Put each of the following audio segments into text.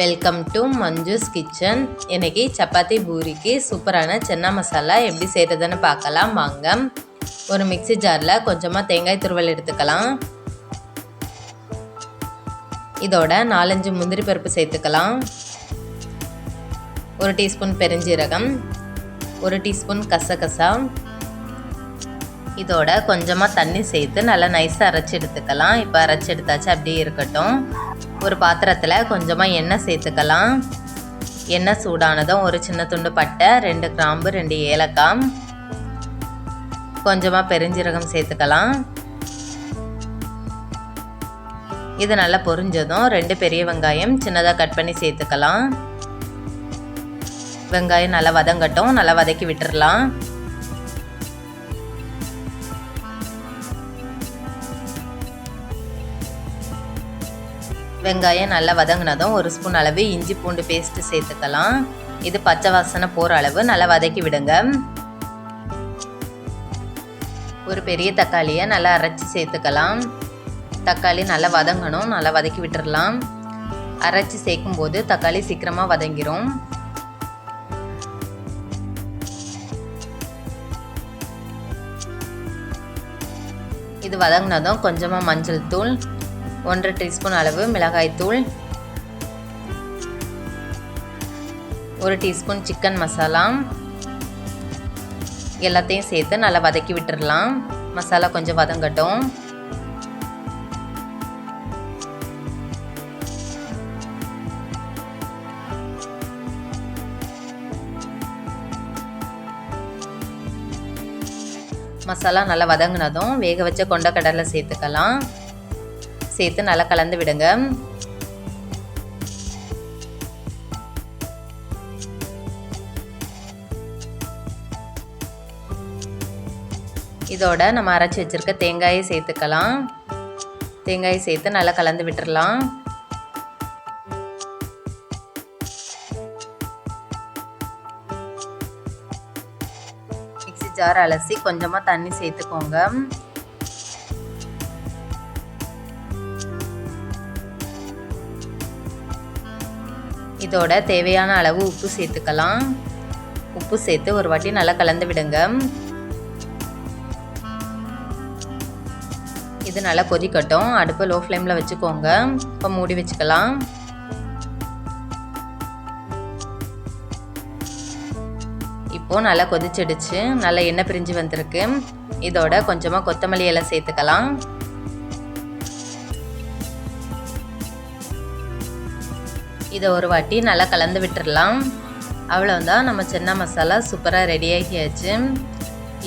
Welcome to Manju's kitchen இன்னைக்கு சப்பாத்தி பூரிக்கு சூப்பரான சென்னா மசாலா எப்படி செய்கிறதுன்னு பார்க்கலாம். வாங்க. ஒரு மிக்ஸி ஜாரில் கொஞ்சமாக தேங்காய் துருவல் எடுத்துக்கலாம். இதோட நாலஞ்சு முந்திரி பருப்பு சேர்த்துக்கலாம். ஒரு டீஸ்பூன் பெருஞ்சீரகம். ஒரு டீஸ்பூன் கசகசா. இதோட கொஞ்சமாக தண்ணி சேர்த்து நல்லா நைஸாக அரைச்சி எடுத்துக்கலாம். இப்போ அரைச்சி எடுத்தாச்சு அப்படியே இருக்கட்டும். ஒரு பாத்திரத்தில் கொஞ்சமாக எண்ணெய் சேர்த்துக்கலாம். எண்ணெய் சூடானதும் ஒரு சின்ன துண்டு பட்டை ரெண்டு கிராம்பு ரெண்டு ஏலக்காய். கொஞ்சமாக பெருஞ்சீரகம் சேர்த்துக்கலாம். இது நல்லா பொரிஞ்சதும் ரெண்டு பெரிய வெங்காயம் சின்னதாக கட் பண்ணி சேர்த்துக்கலாம். வெங்காயம் நல்லா வதங்கட்டும் நல்லா வதக்கி விட்டுடலாம் வெங்காயம் நல்லா வதங்கினதும் ஒரு ஸ்பூன் அளவு இஞ்சி பூண்டு பேஸ்ட்டு சேர்த்துக்கலாம். இது பச்சை வாசனை போகிற அளவு நல்லா வதக்கி விடுங்க. ஒரு பெரிய தக்காளியை நல்லா அரைச்சி சேர்த்துக்கலாம். தக்காளி நல்லா வதங்கணும் நல்லா வதக்கி விட்டுறலாம். அரைச்சி சேர்க்கும்போது தக்காளி சீக்கிரமாக வதங்கிரும். இது வதங்கினதும் கொஞ்சமாக மஞ்சள் தூள் ஒன்றரை டீஸ்பூன் அளவு மிளகாய்த்தூள் ஒரு டீஸ்பூன் சிக்கன் மசாலா. எல்லாத்தையும் சேர்த்து நல்லா வதக்கி விட்டுடலாம் மசாலா கொஞ்சம் வதங்கட்டும். மசாலா நல்லா வதங்கினதும் வேக வச்ச கொண்டக்கடலை சேர்த்துக்கலாம். சேர்த்து நல்லா கலந்து விடுங்க. இதோட நம்ம அரைச்சி வச்சுருக்க தேங்காயை சேர்த்துக்கலாம். தேங்காயை சேர்த்து நல்லா கலந்து விட்டுறலாம். மிக்சி ஜார் அலசி கொஞ்சமாக தண்ணி சேர்த்துக்கோங்க. இதோட தேவையான அளவு உப்பு சேர்த்துக்கலாம். உப்பு சேர்த்து ஒரு வாட்டி நல்லா கலந்து விடுங்க. இது நல்லா கொதிக்கட்டும். அடுப்பு லோ ஃப்ளேமில் வச்சுக்கோங்க. இப்போ மூடி வச்சுக்கலாம். இப்போது நல்லா கொதிச்சிடுச்சு. நல்லா எண்ணெய் பிரிஞ்சு வந்திருக்கு. இதோட கொஞ்சமாக கொத்தமல்லி எல்லாம் சேர்த்துக்கலாம். இதை ஒரு வாட்டி நல்லா கலந்து விட்டுடலாம் அவ்வளோதான் நம்ம சென்னா மசாலா சூப்பராக ரெடி ஆகியாச்சு.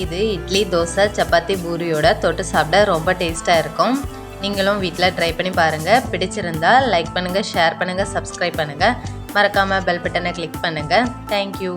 இது இட்லி தோசை சப்பாத்தி பூரியோட தொட்டு சாப்பிட ரொம்ப டேஸ்ட்டாக இருக்கும். நீங்களும் வீட்டில் ட்ரை பண்ணி பாருங்கள் பிடிச்சிருந்தால் லைக் பண்ணுங்கள் ஷேர் பண்ணுங்கள் சப்ஸ்கிரைப் பண்ணுங்கள் மறக்காமல் பெல் பட்டனை கிளிக் பண்ணுங்கள் தேங்க்யூ